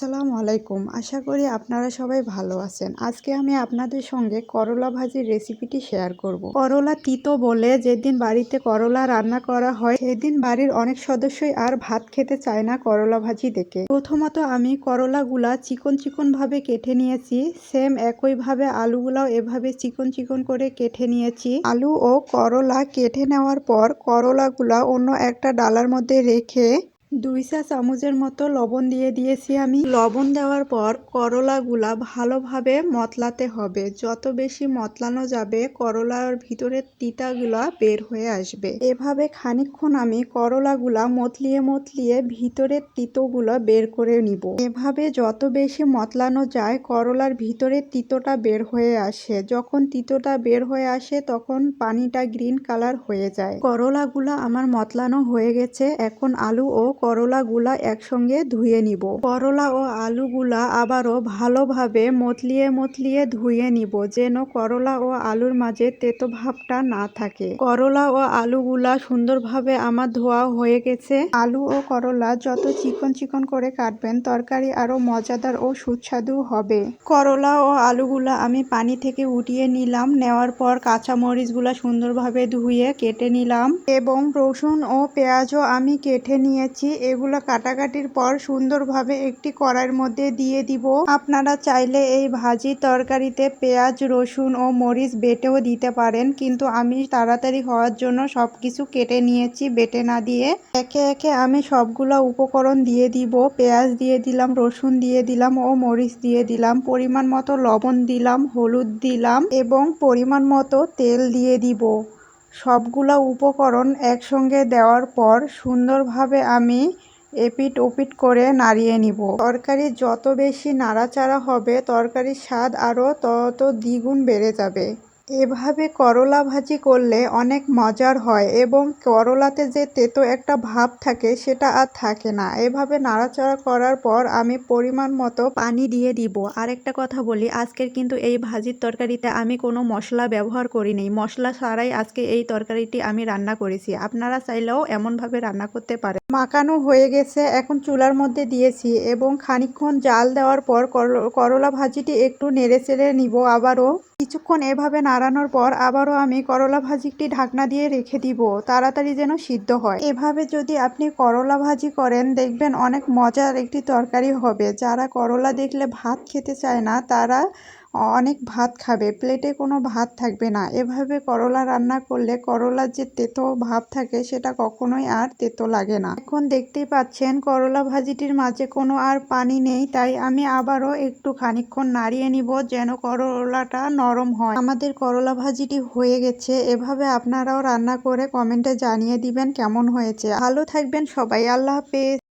আসসালামু আলাইকুম। আশা করি আপনারা সবাই ভালো আছেন। আজকে আমি আপনাদের সঙ্গে করলা ভাজির রেসিপিটি শেয়ার করব। করলা তিতো বলে যেদিন বাড়িতে করলা রান্না করা হয়, সেদিন বাড়ির অনেক সদস্যই আর ভাত খেতে চায় না করলা ভাজি দেখে। প্রথমত আমি করলাগুলা চিকন চিকন ভাবে কেটে নিয়েছি। সেম একইভাবে আলুগুলাও এভাবে চিকন চিকন করে কেটে নিয়েছি। আলু ও করলা কেটে নেওয়ার পর করলাগুলা অন্য একটা ডালার মধ্যে রেখে দুই চা চামচের মতো লবণ দিয়ে দিয়েছি আমি। লবণ দেওয়ার পর করলাগুলা ভালোভাবে মতলাতে হবে। যত বেশি মতলানো যাবে, করলার ভিতরের তিতাগুলা বের হয়ে আসবে। এভাবে খানিকক্ষণ আমি করলাগুলা মতলিয়ে মতলিয়ে ভিতরের তিতোগুলো বের করে নিব। এভাবে যত বেশি মতলানো যায়, করলার ভিতরের তিতোটা বের হয়ে আসে। যখন তিতোটা বের হয়ে আসে, তখন পানিটা গ্রিন কালার হয়ে যায়। করলাগুলা আমার মতলানো হয়ে গেছে। এখন আলু ও করলাগুলা একসঙ্গে ধুয়ে নিব। করলা ও আলুগুলা আবারও ভালোভাবে মতলিয়ে মতলিয়ে ধুয়ে নিব যেন করলা ও আলুর মাঝে তেতো ভাবটা না থাকে। করলা ও আলুগুলা সুন্দরভাবে আমার ধোয়া হয়ে গেছে। আলু ও করলা যত চিকন চিকন করে কাটবেন তরকারি আরও মজাদার ও সুস্বাদু হবে। করলা ও আলুগুলা আমি পানি থেকে উঠিয়ে নিলাম, নেওয়ার পর কাঁচা মরিচগুলা সুন্দরভাবে ধুয়ে কেটে নিলাম এবং রসুন ও পেঁয়াজও আমি কেটে নিয়েছি। এগুলো কাটাকাটির পর সুন্দরভাবে একটি কড়াইয়ের মধ্যে দিয়ে দিব। আপনারা চাইলে এই ভাজি তরকারিতে পেঁয়াজ, রসুন ও মরিচ বেটেও দিতে পারেন, কিন্তু আমি তাড়াতাড়ি হওয়ার জন্য সব কিছু কেটে নিয়েছি বেটে না দিয়ে। একে একে আমি সবগুলো উপকরণ দিয়ে দিব। পেঁয়াজ দিয়ে দিলাম, রসুন দিয়ে দিলাম ও মরিচ দিয়ে দিলাম। পরিমাণ মতো লবণ দিলাম, হলুদ দিলাম এবং পরিমাণ মতো তেল দিয়ে দিব। সবগুলো উপকরণ একসঙ্গে দেওয়ার পর সুন্দরভাবে আমি এপিট ওপিট করে নাড়িয়ে নিব। তরকারি যত বেশি নাড়াচাড়া হবে, তরকারির স্বাদ আরও তত দ্বিগুণ বেড়ে যাবে। এভাবে করলা ভাজি করলে অনেক মজার হয় এবং করলাতে যে তেতো একটা ভাব থাকে সেটা আর থাকে না। এভাবে নাড়াচাড়া করার পর আমি পরিমাণ মতো পানি দিয়ে দিব। আরেকটা কথা বলি, আজকের কিন্তু এই ভাজির তরকারিতে আমি কোনো মশলা ব্যবহার করি নাই মশলা ছাড়াই আজকে এই তরকারিটি আমি রান্না করেছি। আপনারা চাইলেও এমনভাবে রান্না করতে পারেন। মাখানো হয়ে গেছে, এখন চুলার মধ্যে দিয়েছি এবং খানিকক্ষণ জাল দেওয়ার পর করলা ভাজিটি একটু নেড়ে চেড়ে নিব আবারও। কিছুক্ষণ এভাবে নাড়ানোর পর আবারও আমি করলা ভাজিটি ঢাকনা দিয়ে রেখে দিব, তাড়াতাড়ি যেন সিদ্ধ হয়। এভাবে যদি আপনি করলা ভাজি করেন, দেখবেন অনেক মজার একটি তরকারি হবে। যারা করলা দেখলে ভাত খেতে চায় না, তারা অনেক ভাত খাবে, প্লেটে কোনো ভাত থাকবে না। এভাবে করলা রান্না করলে করলার যে তেতো ভাব থাকে, সেটা কখনোই আর তেতো লাগে না। এখন দেখতেই পাচ্ছেন, করলা ভাজিটির মাঝে কোনো আর পানি নেই, তাই আমি আবারও একটু খানিক্ষণ নাড়িয়ে নিব যেন করলাটা নরম হয়। আমাদের করলা ভাজিটি হয়ে গেছে, এভাবে আপনারাও রান্না করে কমেন্টে জানিয়ে দিবেন কেমন হয়েছে। ভালো থাকবেন সবাই, আল্লাহ হাফেজ।